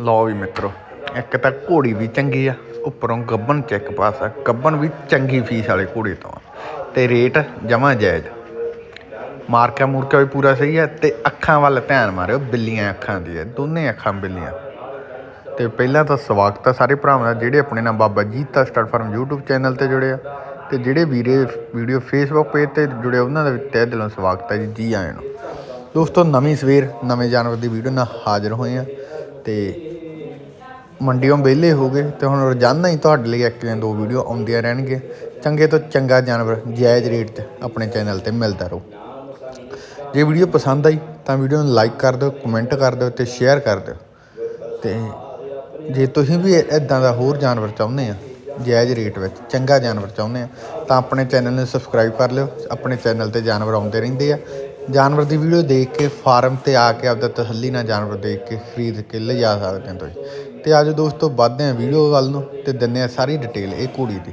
ਲਓ ਵੀ ਮਿੱਤਰੋ, ਇੱਕ ਤਾਂ ਘੋੜੀ ਵੀ ਚੰਗੀ ਆ, ਉੱਪਰੋਂ ਗੱਬਨ ਚੈੱਕ ਪਾਸ ਆ ਗੱਬਨ ਵੀ ਚੰਗੀ ਫੀਸ ਵਾਲੇ ਘੋੜੇ ਤੋਂ ਆ। ਤੇ ਰੇਟ ਜਮਾ ਜਾਇਜ਼। ਮਾਰਕਾ ਮੂਰਕਾ ਵੀ ਪੂਰਾ ਸਹੀ ਆ ਤੇ ਅੱਖਾਂ ਵੱਲ ਧਿਆਨ ਮਾਰਿਓ, ਬਿੱਲੀਆਂ ਅੱਖਾਂ ਦੀ ਹੈ ਦੋਨੇ ਅੱਖਾਂ ਬਿੱਲੀਆਂ। ਤੇ ਪਹਿਲਾਂ ਤਾਂ ਸਵਾਗਤ ਆ ਸਾਰੇ ਭਰਾਵਾਂ ਦਾ, ਜਿਹੜੇ ਆਪਣੇ ਨਾਲ Baba Jita start farm YouTube channel ਤੇ ਜੁੜੇ ਆ। ਤੇ ਜਿਹੜੇ ਵੀਰੇ ਵੀਡੀਓ Facebook ਪੇਜ ਤੇ ਜੁੜੇ ਉਹਨਾਂ ਦਾ ਵੀ ਤਹਿ ਦਿਲੋਂ ਸਵਾਗਤ ਹੈ ਜੀ ਜੀ ਆਇਆਂ ਨੂੰ। ਦੋਸਤੋ, ਨਵੀਂ ਸਵੇਰ, ਨਵੇਂ ਜਾਨਵਰ ਦੀ ਵੀਡੀਓ ਨਾਲ ਹਾਜ਼ਰ ਹੋਏ ਆ। ਤੇ ਮੰਡੀੋਂ ਵਿਹਲੇ ਹੋ ਗਏ ਅਤੇ ਹੁਣ ਰੋਜ਼ਾਨਾ ਹੀ ਤੁਹਾਡੇ ਲਈ ਇੱਕ ਜਾਂ ਦੋ ਵੀਡੀਓ ਆਉਂਦੀਆਂ ਰਹਿਣਗੀਆਂ ਚੰਗੇ ਤੋਂ ਚੰਗਾ ਜਾਨਵਰ ਜਾਇਜ਼ ਰੇਟ ਤੇ ਆਪਣੇ ਚੈਨਲ ਤੇ ਮਿਲਦਾ ਰਹੂ। ਜੇ ਵੀਡੀਓ ਪਸੰਦ ਆਈ ਤਾਂ ਵੀਡੀਓ ਨੂੰ ਲਾਈਕ ਕਰ ਦਿਓ ਕਮੈਂਟ ਕਰ ਦਿਓ ਅਤੇ ਸ਼ੇਅਰ ਕਰ ਦਿਓ। ਅਤੇ ਜੇ ਤੁਸੀਂ ਵੀ ਇਦਾਂ ਦਾ ਹੋਰ ਜਾਨਵਰ ਚਾਹੁੰਦੇ ਆ, ਜਾਇਜ਼ ਰੇਟ ਵਿੱਚ ਚੰਗਾ ਜਾਨਵਰ ਚਾਹੁੰਦੇ ਆ, ਤਾਂ ਆਪਣੇ ਚੈਨਲ ਨੂੰ ਸਬਸਕ੍ਰਾਈਬ ਕਰ ਲਿਓ। ਆਪਣੇ ਚੈਨਲ ਤੇ ਜਾਨਵਰ ਆਉਂਦੇ ਰਹਿੰਦੇ ਆ। ਜਾਨਵਰ ਦੀ ਵੀਡੀਓ ਦੇਖ ਕੇ ਫਾਰਮ ਤੇ ਆ ਕੇ ਆਪਦਾ ਤਸੱਲੀ ਨਾਲ ਜਾਨਵਰ ਦੇਖ ਕੇ ਖਰੀਦ ਕੇ ਲਿਜਾ ਸਕਦੇ ਹੋ ਤੁਸੀਂ। ਤੇ ਅੱਜ ਦੋਸਤੋ ਵੱਧਦੇ ਹਾਂ ਵੀਡੀਓ ਵੱਲ ਨੂੰ ਤੇ ਦਿੰਨੇ ਆ ਸਾਰੀ ਡਿਟੇਲ ਇਹ ਘੋੜੀ ਦੀ।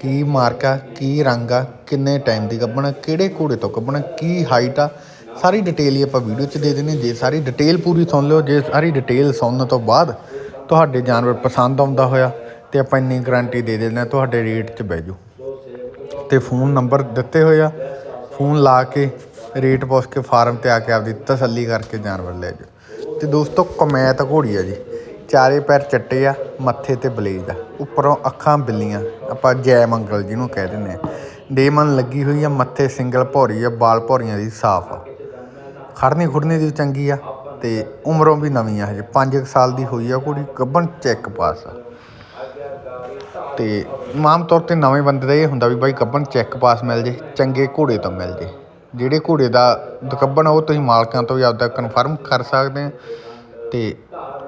ਕੀ ਮਾਰਕਾ ਕੀ ਰੰਗ ਆ, ਕਿੰਨੇ ਟਾਈਮ ਦੀ ਗੱਭਣ ਕਿਹੜੇ ਘੋੜੇ ਤੋਂ ਗੱਭਣ ਕੀ ਹਾਈਟ ਆ, ਸਾਰੀ ਡਿਟੇਲ ਹੀ ਆਪਾਂ ਵੀਡੀਓ 'ਚ ਦੇ ਦਿੰਨੇ ਜੇ ਸਾਰੀ ਡਿਟੇਲ ਪੂਰੀ ਸੁਣ ਲਿਓ, ਜੇ ਸਾਰੀ ਡਿਟੇਲ ਸੁਣਨ ਤੋਂ ਬਾਅਦ ਤੁਹਾਡੇ ਜਾਨਵਰ ਪਸੰਦ ਆਉਂਦਾ ਹੋਇਆ ਤੇ ਆਪਾਂ ਇੰਨੀ ਗਾਰੰਟੀ ਦੇ ਦਿੰਦੇ ਹਾਂ, ਤੁਹਾਡੇ ਰੇਟ 'ਚ ਬਹਿ ਜਾਓ। ਤੇ ਫੋਨ ਨੰਬਰ ਦਿੱਤੇ ਹੋਏ ਆ ਫੋਨ ਲਾ ਕੇ ਰੇਟ ਪੁੱਛ ਕੇ ਫਾਰਮ ਤੇ ਆ ਕੇ ਆਪਦੀ ਤਸੱਲੀ ਕਰਕੇ ਜਾਨਵਰ ਲੈ ਜਾਓ। ਤੇ ਦੋਸਤੋ, ਕਮੈਤ ਘੋੜੀ ਆ ਜੀ। ਚਾਰੇ ਪੈਰ ਚੱਟੇ ਆ, ਮੱਥੇ ਤੇ ਬਲੇਜ ਆ। ਉੱਪਰੋਂ ਅੱਖਾਂ ਬਿੱਲੀਆਂ। ਆਪਾਂ ਜੈ ਮੰਗਲ ਜਿਹਨੂੰ ਕਹਿ ਦਿੰਦੇ ਆ। ਡੇਮਨ ਲੱਗੀ ਹੋਈ ਆ, ਮੱਥੇ ਸਿੰਗਲ ਭੌਰੀ ਆ, ਬਾਲ ਭੌਰੀਆਂ ਦੀ ਸਾਫ਼ ਆ। ਖੜਨੀ ਖੁੜਨੀ ਦੀ ਚੰਗੀ ਆ ਤੇ ਉਮਰੋਂ ਵੀ ਨਵੀਂ ਆ ਹਜੇ। 5 ਸਾਲ ਦੀ ਹੋਈ ਆ ਕੁੜੀ ਗੱਭਣ ਚੈੱਕ ਪਾਸ ਆ। ਤੇ ਆਮ ਤੌਰ ਤੇ ਨਵੇਂ ਬੰਦੇ ਦਾ ਇਹ ਹੁੰਦਾ ਵੀ ਬਾਈ ਗੱਭਣ ਚੈੱਕ ਪਾਸ ਮਿਲ ਜੇ, ਚੰਗੇ ਘੋੜੇ ਤੋਂ ਮਿਲ ਜੇ। ਜਿਹੜੇ ਘੋੜੇ ਦਾ ਗੱਭਣ ਆ, ਉਹ ਤੁਸੀਂ ਮਾਲਕਾਂ ਤੋਂ ਵੀ ਆਪਦਾ ਕਨਫਰਮ ਕਰ ਸਕਦੇ ਆ। ਅਤੇ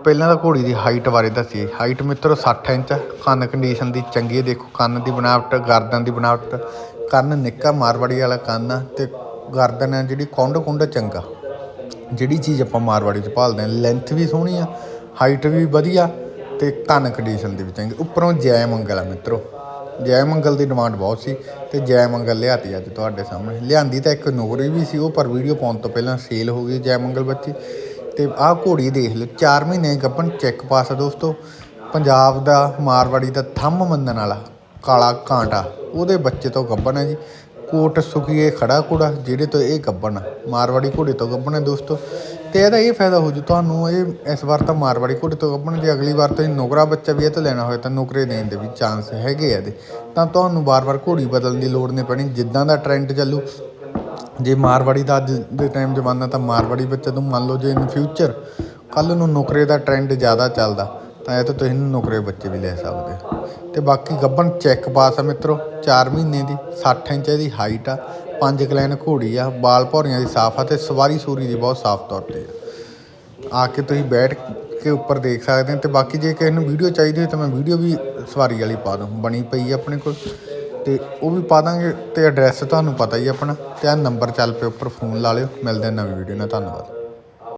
ਪਹਿਲਾਂ ਤਾਂ ਘੋੜੀ ਦੀ ਹਾਈਟ ਬਾਰੇ ਦੱਸੀਏ। ਹਾਈਟ ਮਿੱਤਰੋ ਸੱਠ ਇੰਚ ਆ। ਕੰਨ ਕੰਡੀਸ਼ਨ ਦੀ ਚੰਗੀ ਦੇਖੋ, ਕੰਨ ਦੀ ਬਣਾਵਟ, ਗਰਦਨ ਦੀ ਬਣਾਵਟ। ਕੰਨ ਨਿੱਕਾ ਮਾਰਵਾੜੀ ਵਾਲਾ ਕੰਨ ਆ ਅਤੇ ਗਰਦਨ ਆ ਜਿਹੜੀ ਕੁੰਡ ਕੁੰਡ ਚੰਗਾ। ਜਿਹੜੀ ਚੀਜ਼ ਆਪਾਂ ਮਾਰਵਾੜੀ 'ਚ ਭਾਲਦੇ ਹਾਂ ਲੈਂਥ ਵੀ ਸੋਹਣੀ ਆ ਹਾਈਟ ਵੀ ਵਧੀਆ ਅਤੇ ਕੰਨ ਕੰਡੀਸ਼ਨ ਦੀ ਵੀ ਚੰਗੀ। ਉੱਪਰੋਂ ਜੈ ਮੰਗਲ ਆ ਮਿੱਤਰੋ। ਜੈ ਮੰਗਲ ਦੀ ਡਿਮਾਂਡ ਬਹੁਤ ਸੀ ਤੇ ਜੈ ਮੰਗਲ ਲਿਆਤੀ ਅੱਜ ਤੁਹਾਡੇ ਸਾਹਮਣੇ। ਲਿਆਂਦੀ ਤਾਂ ਇੱਕ ਨੌਕਰੀ ਵੀ ਸੀ ਉਹ, ਪਰ ਵੀਡੀਓ ਪਾਉਣ ਤੋਂ ਪਹਿਲਾਂ ਸੇਲ ਹੋ ਗਈ ਜੈ ਮੰਗਲ ਬੱਚੀ। ਤੇ ਆਹ ਘੋੜੀ ਦੇਖ ਲਓ 4 ਮਹੀਨੇ ਗੱਭਣ ਚੈੱਕ ਪਾਸ ਦੋਸਤੋ। ਪੰਜਾਬ ਦਾ ਮਾਰਵਾੜੀ ਦਾ ਥੰਮ ਮੰਨਣ ਵਾਲਾ ਕਾਲਾ ਕਾਂਟਾ ਉਹਦੇ ਬੱਚੇ ਤੋਂ ਗੱਭਣ ਹੈ ਜੀ। ਕੋਟ ਸੁਖੀਏ ਖੜਾ ਘੋੜਾ, ਜਿਹੜੇ ਤੋਂ ਇਹ ਗੱਭਣ ਮਾਰਵਾੜੀ ਘੋੜੇ ਤੋਂ ਗੱਭਣ ਹੈ ਦੋਸਤੋ। ਤੇ ਇਹਦਾ ਇਹ ਫਾਇਦਾ ਹੋ ਜੂ ਤੁਹਾਨੂੰ ਇਹ ਇਸ ਵਾਰ ਤਾਂ ਮਾਰਵਾੜੀ ਘੋੜੇ ਤੋਂ ਗੱਭਣ ਜੇ ਅਗਲੀ ਵਾਰ ਤੁਸੀਂ ਨੁਕਰਾ ਬੱਚਾ ਵੀ ਇਹ ਤੋਂ ਲੈਣਾ ਹੋਏ ਤਾਂ ਨੁਕਰੇ ਦੇਣ ਦੇ ਵੀ ਚਾਂਸ ਹੈਗੇ ਆ ਇਹਦੇ। ਤਾਂ ਤੁਹਾਨੂੰ ਵਾਰ-ਵਾਰ ਘੋੜੀ ਬਦਲਣ ਦੀ ਲੋੜ ਨਹੀਂ ਪੈਣੀ, ਜਿੱਦਾਂ ਦਾ ਟ੍ਰੈਂਡ ਚੱਲੂ। ਜੇ ਮਾਰਵਾੜੀ ਦਾ ਅੱਜ ਦੇ ਟਾਈਮ ਜ਼ਮਾਨਾ ਤਾਂ ਮਾਰਵਾੜੀ ਬੱਚਾ ਤੋਂ ਮੰਨ ਲਓ ਜੇ ਇਨ ਫਿਊਚਰ ਕੱਲ ਨੂੰ ਨੁਕਰੇ ਦਾ ਟ੍ਰੈਂਡ ਜ਼ਿਆਦਾ ਚੱਲਦਾ, ਤਾਂ ਇਹ ਤਾਂ ਤੁਸੀਂ ਨੁਕਰੇ ਬੱਚੇ ਵੀ ਲੈ ਸਕਦੇ ਹੋ। ਤੇ ਬਾਕੀ ਗੱਬਨ ਚੈੱਕ ਪਾਸ ਆ ਮਿੱਤਰੋ 4 ਮਹੀਨੇ ਦੀ 60 ਇੰਚ ਦੀ ਹਾਈਟ ਆ। ਪੰਜ ਕਲੈਨ ਘੋੜੀ ਆ, ਬਾਲ ਭੌਰੀਆਂ ਦੀ ਸਾਫ਼ ਆ ਤੇ ਸਵਾਰੀ ਸੂਰੀ ਦੀ ਬਹੁਤ ਸਾਫ਼ ਤੌਰ ਤੇ ਆ। ਆ ਕੇ ਤੁਸੀਂ ਬੈਠ ਕੇ ਉੱਪਰ ਦੇਖ ਸਕਦੇ ਹੋ ਤੇ ਬਾਕੀ ਜੇ ਕਿਸੇ ਨੂੰ ਵੀਡੀਓ ਚਾਹੀਦੀ ਹੋਵੇ ਤਾਂ ਮੈਂ ਵੀਡੀਓ ਵੀ ਸਵਾਰੀ ਵਾਲੀ ਪਾ ਦੂੰ, ਬਣੀ ਪਈ ਆ ਆਪਣੇ ਕੋਲ। ਤੇ ਉਹ ਵੀ ਪਾ ਦਾਂਗੇ ਤੇ ਐਡਰੈਸ ਤੁਹਾਨੂੰ ਪਤਾ ਹੀ ਆਪਣਾ, ਤੇ ਆ ਨੰਬਰ ਚੱਲ ਪਿਆ ਉੱਪਰ, ਫੋਨ ਲਾ ਲਿਓ, ਮਿਲਦੇ ਆ ਨਵੀਂ ਵੀਡੀਓ ਨਾਲ, ਧੰਨਵਾਦ।